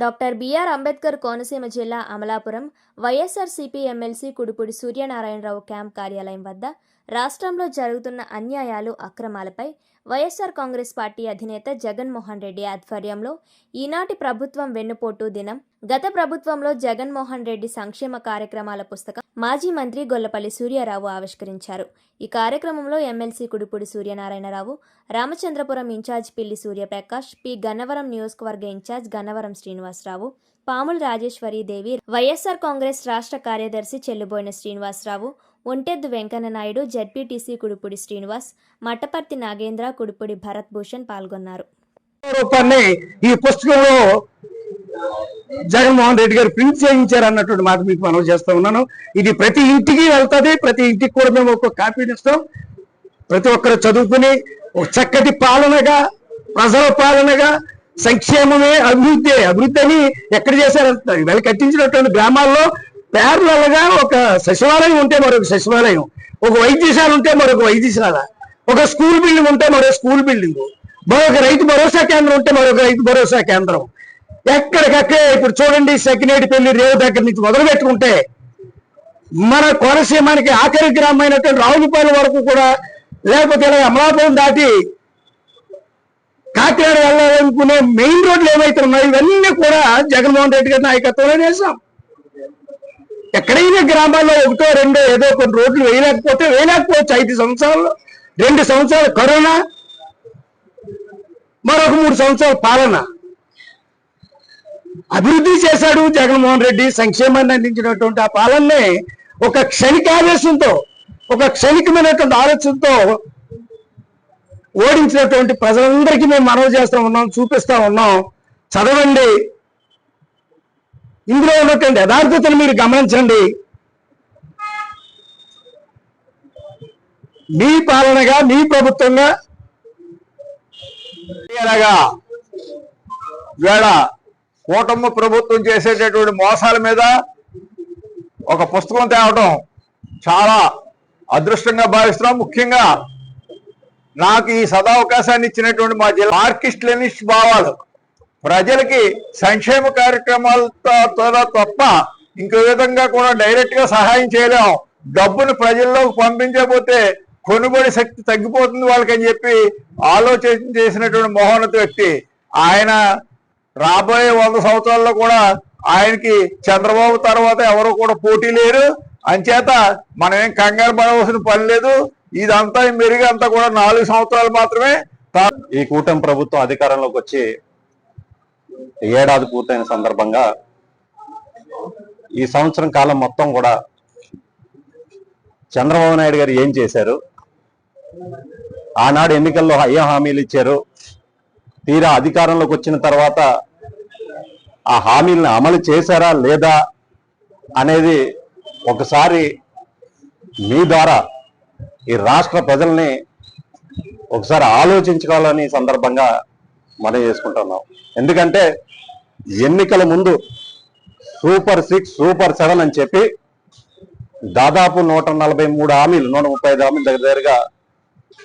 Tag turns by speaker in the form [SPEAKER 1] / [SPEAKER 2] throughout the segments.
[SPEAKER 1] Doctor BR Ambedkar Konaseema జిల్లా Amalapuram YSRCP MLC Kudupudi Suryanarayana Rao camp కార్యాలయం వద్ద రాష్ట్రంలో జరుగుతున్న అన్యాయాలు అక్రమాలపై వైఎస్ఆర్ కాంగ్రెస్ పార్టీ అధినేత జగన్మోహన్ రెడ్డి ఆధ్వర్యంలో ఈనాటి ప్రభుత్వం వెన్నుపోటు దినం. గత ప్రభుత్వంలో జగన్మోహన్ రెడ్డి సంక్షేమ కార్యక్రమాల పుస్తకం మాజీ మంత్రి గొల్లపల్లి సూర్యారావు ఆవిష్కరించారు. ఈ కార్యక్రమంలో MLC Kudupudi Suryanarayana Rao Ramachandrapuram incharge Pilli Suryaprakash P Gannavaram నియోజకవర్గ incharge Gannavaram Srinivasa Rao Pamula Rajeswari Devi YSR Congress రాష్ట్ర కార్యదర్శి చెల్లుబోయిన శ్రీనివాసరావు ఒంటెద్దు వెంకన్న నాయుడు జడ్పీటీసీ కుడుపుడి శ్రీనివాస్ మట్టపర్తి నాగేంద్ర కుడుపుడి భరత్ భూషణ్ పాల్గొన్నారు.
[SPEAKER 2] రూపాన్ని ఈ పుస్తకంలో జగన్మోహన్ రెడ్డి గారు ప్రింట్ చేయించారు అన్నటువంటి మాట మీకు మనం చేస్తా ఉన్నాను. ఇది ప్రతి ఇంటికి వెళ్తుంది ప్రతి ఇంటికి కూడా మేము ఒక కాపీని ఇస్తాం. ప్రతి ఒక్కరు చదువుకుని ఒక చక్కటి పాలనగా ప్రజల పాలనగా సంక్షేమమే అభివృద్ధి అభివృద్ధి అని ఎక్కడ చేశారు వీళ్ళు కట్టించినటువంటి గ్రామాల్లో పేర్లగా ఒక సచివాలయం ఉంటే మరొక సచివాలయం ఒక వైద్యశాల ఉంటే మరొక వైద్యశాల ఒక స్కూల్ బిల్డింగ్ ఉంటే మరో స్కూల్ బిల్డింగ్ మరొక రైతు భరోసా కేంద్రం ఉంటే మరొక రైతు భరోసా కేంద్రం. ఎక్కడికక్కడే ఇప్పుడు చూడండి సకినేటిపల్లి రేవు దగ్గర నుంచి మొదలు పెట్టుకుంటే మన కోనసీమానికి ఆఖరి గ్రామైనటువంటి రావులపాలెం వరకు కూడా లేకపోతే ఇలా అమలాపురం దాటి కాకినాడ వెళ్ళాలనుకునే మెయిన్ రోడ్లు ఏవైతే ఉన్నాయో ఇవన్నీ కూడా జగన్మోహన్ రెడ్డి గారి నాయకత్వంలో వేసాం ఎక్కడైనా గ్రామాల్లో ఒకటో రెండో ఏదో కొన్ని రోడ్లు వేయలేకపోతే వేయలేకపోవచ్చు. ఐదు సంవత్సరాలు రెండు సంవత్సరాలు కరోనా మరొక మూడు సంవత్సరాల పాలన. అభివృద్ధి చేశాడు జగన్మోహన్ రెడ్డి. సంక్షేమాన్ని అందించినటువంటి ఆ పాలనని ఒక క్షణికావేశంతో ఒక క్షణికమైనటువంటి ఆలోచనతో ఓడించినటువంటి ప్రజలందరికీ మేము మనవి చేస్తా ఉన్నాం చూపిస్తా ఉన్నాం. చదవండి. ఇందులో ఉన్నటువంటి యథార్థతను మీరు గమనించండి. మీ పాలనగా మీ ప్రభుత్వంగా
[SPEAKER 3] ఎలాగా వేళ కూటమి ప్రభుత్వం చేసేటటువంటి మోసాల మీద ఒక పుస్తకం తేవటం చాలా అదృష్టంగా భావిస్తున్నాం. ముఖ్యంగా నాకు ఈ సదావకాశాన్ని ఇచ్చినటువంటి మా జిల్లా మార్కిస్ట్ లెనిస్ట్ భావాలు ప్రజలకి సంక్షేమ కార్యక్రమాలతో తప్ప ఇంకో విధంగా కూడా డైరెక్ట్గా సహాయం చేయలేం. డబ్బును ప్రజల్లోకి పంపించకపోతే కొనుగోలు శక్తి తగ్గిపోతుంది వాళ్ళకని చెప్పి ఆలోచన చేసినటువంటి మహోన్నత వ్యక్తి. ఆయన రాబోయే వంద సంవత్సరాల్లో కూడా ఆయనకి చంద్రబాబు తర్వాత ఎవరు కూడా పోటీ లేరు. అంచేత మనమేం కంగారు పడవలసిన పని లేదు. ఇదంతా మెరుగంతా కూడా నాలుగు సంవత్సరాలు మాత్రమే. తా-
[SPEAKER 4] ఈ కూటమి ప్రభుత్వం అధికారంలోకి వచ్చి ఏడాది పూర్తయిన సందర్భంగా ఈ సంవత్సరం కాలం మొత్తం కూడా చంద్రబాబు నాయుడు గారు ఏం చేశారు? ఆనాడు ఎన్నికల్లో ఏ హామీలు ఇచ్చారు? తీరా అధికారంలోకి వచ్చిన తర్వాత ఆ హామీలను అమలు చేశారా లేదా అనేది ఒకసారి మీ ద్వారా ఈ రాష్ట్ర ప్రజల్ని ఒకసారి ఆలోచించుకోవాలని సందర్భంగా మనం చేసుకుంటున్నాం. ఎందుకంటే ఎన్నికల ముందు సూపర్ సిక్స్ సూపర్ సెవెన్ అని చెప్పి దాదాపు నూట నలభై మూడు హామీలు నూట ముప్పై ఐదు హామీలు దగ్గర దగ్గరగా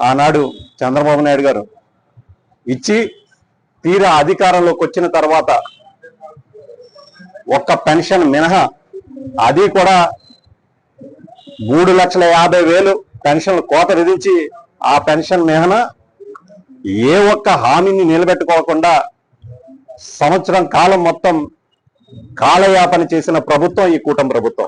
[SPEAKER 4] ఆనాడు చంద్రబాబు నాయుడు గారు ఇచ్చి తీరా అధికారంలోకి వచ్చిన తర్వాత ఒక్క పెన్షన్ మినహా అది కూడా మూడు లక్షల యాభై వేలు పెన్షన్ కోత విధించి ఆ పెన్షన్ మినహా ఏ ఒక్క హామీని నిలబెట్టుకోకుండా సంవత్సరం కాలం మొత్తం కాలయాపన చేసిన ప్రభుత్వం ఈ కూటమి ప్రభుత్వం.